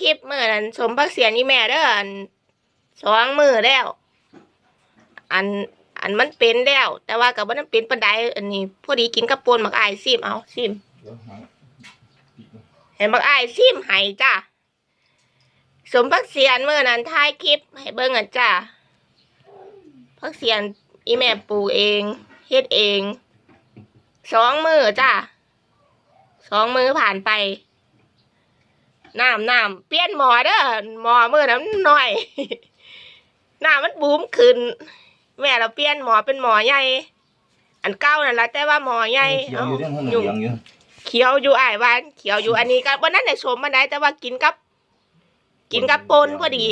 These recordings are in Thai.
คลิปมือนั้นสมพักเสียนี่แม่เด้ออันสองมือแล้ว อันอันมันเป็นแล้ว แต่ว่ากับว่านั้นเป็นปันไดอันนี้พอดีกินกับปนหมักอายซิมเอาซิมเห็นหมักอายซิมให้จ้าสมพักเสียนเมื่อนั้นถ่ายคลิปให้เบิ่งอะจ้าพักเสียนอีแม่ปลูกเองเฮ็ดเองสองมือจ้าสองมือผ่านไป น้ำน้ำเปลี่ยนหมอเด้อหมอมือน้ำหน่อยน้ำมันบูมขึ้น แม่เราเปลี่ยนหมอเป็นหมอใหญ่อันเก้านั่นละแต่ว่าหมอใหญ่เขียวเอ้าอยู่เรื่องห้องยุ่งเขียวอยู่เขียวอยู่อ้ายวานเขียวอยู่อันนี้ก็วันนั้นได้ชมมาได้แต่ว่ากินกับ กินกับปนพอดี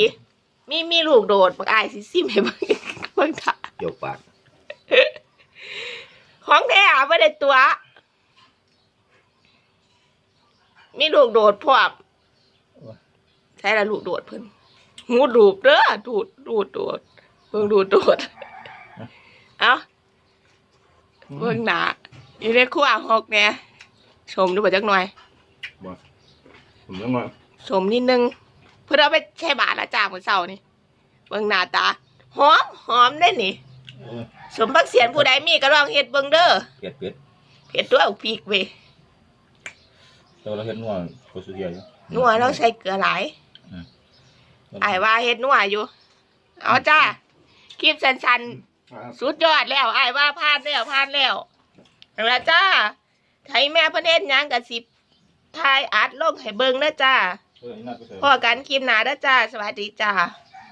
มีมีลูกโดดบักอายสิซิมให้เบิ่งเบิ่งท่าเกี่ยวปากของแท้อะไม่ได้ตัว มีลูกโดดพร้อม ใช่ละลูกโดดเพิ่นหูดูดเด้อดูดดูดโดดเบิ่งดูดโดดเอาเบิ่งหนาอยู่ในครัวหกเนี่ยชมดูบ่จักหน่อยผมต้องมาชมนิดนึง เพื่อเอาไปแช่บาทละจ้ามื้อเช้านี่เบิ่งหน้าตาหอมหอมได้นี่เออสมพักเสียนผู้ใดมีก็ลองเฮ็ดเบิ่งเด้อเผ็ดเผ็ดเผ็ดด้วยเอาพริกเว้ยแต่ว่าเราเห็นนัวโคสุเดียอยู่นัวเราใส่เกลือหลาย อายว่าเฮ็ดนัวอยู่ เอาจ้าคลิปสั้นๆสุดยอดแล้วอายว่าพลาดแล้วพลาดแล้วเอาละจ้าไทยแม่พระเนตรยังกับสิบทายอัดลงให้เบิ่งเด้อจ้าเออนี่น่าไปเถอะพอกันคลิปหน้าเด้อจ้า สวัสดีจ้า